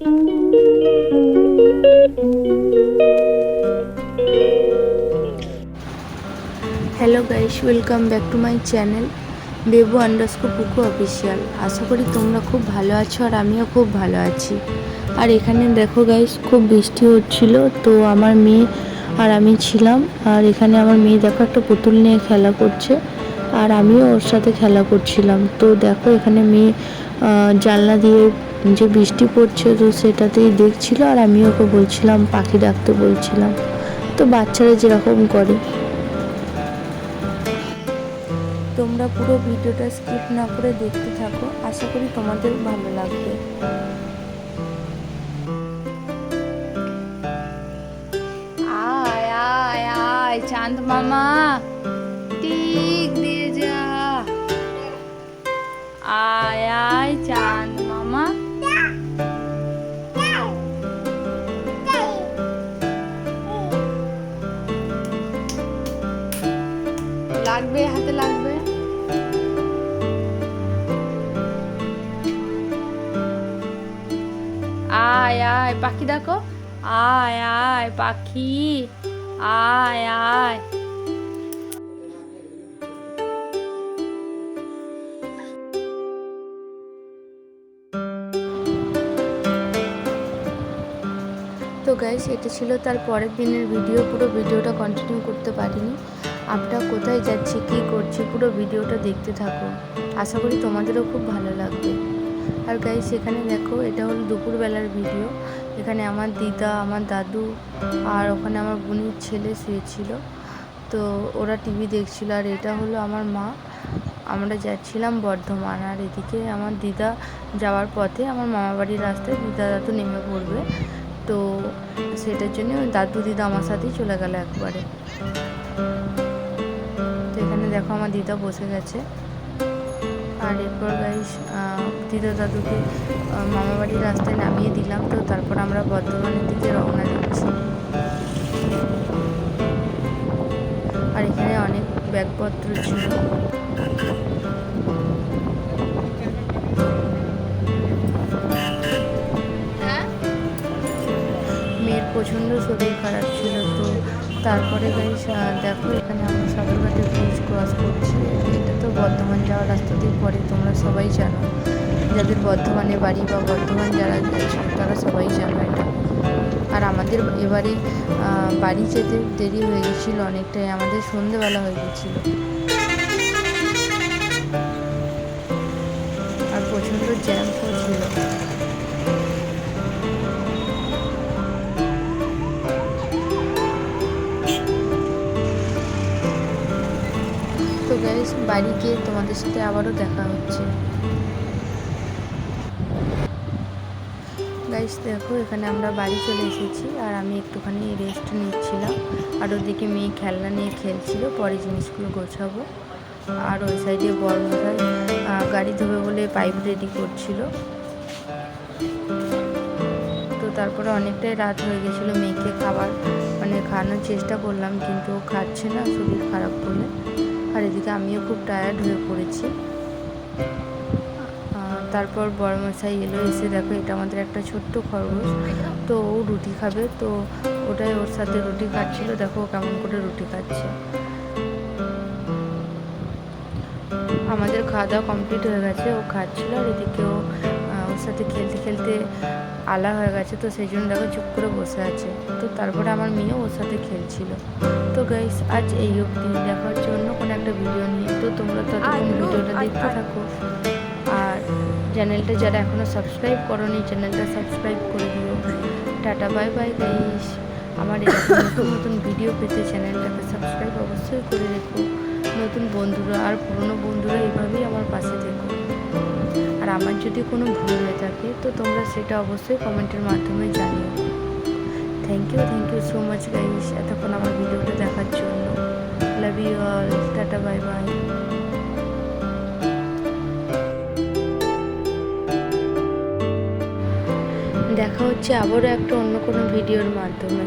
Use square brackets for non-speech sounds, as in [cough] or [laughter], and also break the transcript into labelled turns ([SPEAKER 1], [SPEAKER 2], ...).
[SPEAKER 1] Hello guys welcome back to my channel Bebu underscore Puku official আশা করি তোমরা খুব ভালো আছো আর আমিও খুব ভালো আছি। আর এখানে দেখো গাইস খুব বৃষ্টি হচ্ছিল, তো আমার মেয়ে আর আমি ছিলাম। আর এখানে আমার মেয়ে দেখো একটা পুতুল নিয়ে খেলা করছে, আর আমিও ওর সাথে খেলা করছিলাম। তো দেখো এখানে মেয়ে জানলা দিয়ে যে বৃষ্টি পড়ছে তো সেটাতেই দেখছিল আর আমি ওকে বলছিলাম পাখি ডাকতে বলছিলাম। তো বাচ্চারা যেরকম করে। তোমরা পুরো ভিডিওটা স্কিপ না করে দেখতে থাকো আশা করি তোমাদের ভালো লাগবে। আয় আয় আয় চাঁদ মামা। টিক দিয়ে লাগবে, হাতে লাগবে? আয় আয়, পাখি দেখো আয় আয়, পাখি। আয় আয়। তো গাইস এটা ছিল তার পরের দিনের ভিডিও পুরো ভিডিওটা কন্টিনিউ করতে পারিনি। আমরা কোথায় যাচ্ছি, কী করছি, পুরো ভিডিওটা দেখতে থাকো। আশা করি তোমাদেরও খুব ভালো লাগবে। আর গাইস এখানে দেখো, এটা হলো দুপুরবেলার ভিডিও এখানে আমার দিদা, আমার দাদু আর ওখানে আমার বোনের ছেলে শুয়েছিল। তো ওরা টিভি দেখছিল আর এটা হলো আমার মা। আমরা যাচ্ছিলাম বর্ধমান আর এদিকে আমার দিদা যাওয়ার পথে আমার মামা বাড়ির রাস্তায় দিদা দাদু নেমে পড়বে। তো সেটার জন্য দাদু দিদা আমার সাথেই চলে গেল একবারে। দেখো আমার দিদা বসে গেছে। আর এরপর গাইস দিদা দাদুকে মামা বাড়ির রাস্তায় নামিয়ে দিলাম, তো তারপর আমরা বর্ধমানের দিকে রওনা দিচ্ছি। আর এখানে অনেক ব্যাগপত্র ছিল। শরীর খারাপ ছিল তো তারপরে গাইস দেখো এখানে আমরা সাগরঘাটের ব্রিজ ক্রস করছি। এটা তো বর্ধমান যাওয়ার রাস্তা দিয়ে পরে, তোমরা সবাই জানো। যাদের বর্ধমানে বাড়ি বা বর্ধমান যারা গেছে তারা সবাই জানো এটা। আর আমাদের এবারে বাড়ি যেতে দেরি হয়ে গেছিল অনেকটাই, আমাদের সন্ধেবেলা হয়ে গেছিল। আর প্রচণ্ড জ্যাম ছিল বাড়ি গিয়ে তোমাদের সাথে আবারও দেখা হচ্ছে। গাইস দেখো, এখানে আমরা বাড়ি চলে এসেছি আর আমি একটুখানি রেস্ট নিচ্ছিলাম। আর ওদিকে মেয়ে খেলনা নিয়ে খেলছিল, পরে জিনিসগুলো গোছাবো। আর ওই সাইডে বড় মশাই গাড়ি ধোবে বলে পাইপ রেডি করছিল। তো তারপরে অনেকটাই রাত হয়ে গেছিল মেয়েকে খাবার মানে খাওয়ানোর চেষ্টা করলাম, কিন্তু খাচ্ছে না, শরীর খারাপ বলে। আর এদিকে আমিও খুব টায়ার্ড হয়ে পড়েছি। তারপর বড়মশাই এলো, এসে দেখো এটা আমাদের একটা ছোট্ট খরগোশ। তো ও রুটি খাবে, তো ওটাই ওর সাথে রুটি খাচ্ছিল, দেখো কেমন করে রুটি খাচ্ছে। আমাদের খাওয়া দাওয়া কমপ্লিট হয়ে গেছে, ও খাচ্ছিল আর এদিকে ও সাথে খেলতে খেলতে আলা হয়ে গেছে তো সেই জন্য দেখো চুপ করে বসে আছে। তো তারপরে আমার মেয়েও ওর সাথে খেলছিল। তো গাইস আজ এই অবধি। দেখার জন্য কোনো একটা ভিডিও নিয়ে। তো তোমরা ততক্ষণ ভিডিওটা দেখতে থাকো। আর চ্যানেলটা যারা এখনও সাবস্ক্রাইব করোনি চ্যানেলটা সাবস্ক্রাইব করে দিও। টাটা বাই বাই গাইস আমার এরকম নতুন নতুন [laughs] ভিডিও পেতে চ্যানেলটাকে সাবস্ক্রাইব অবশ্যই করে রেখো। নতুন বন্ধুরা আর পুরনো বন্ধুরা এইভাবেই আমার পাশে থেকো। আর আমার যদি কোনো ভুল হয়ে থাকে, তো তোমরা সেটা অবশ্যই কমেন্টের মাধ্যমে জানিও। Thank you thank you so much guys এতক্ষণ আমার ভিডিওটা দেখার জন্য। Love you all tata bye bye দেখা হচ্ছে আবারও একটা অন্য কোনো ভিডিওর মাধ্যমে।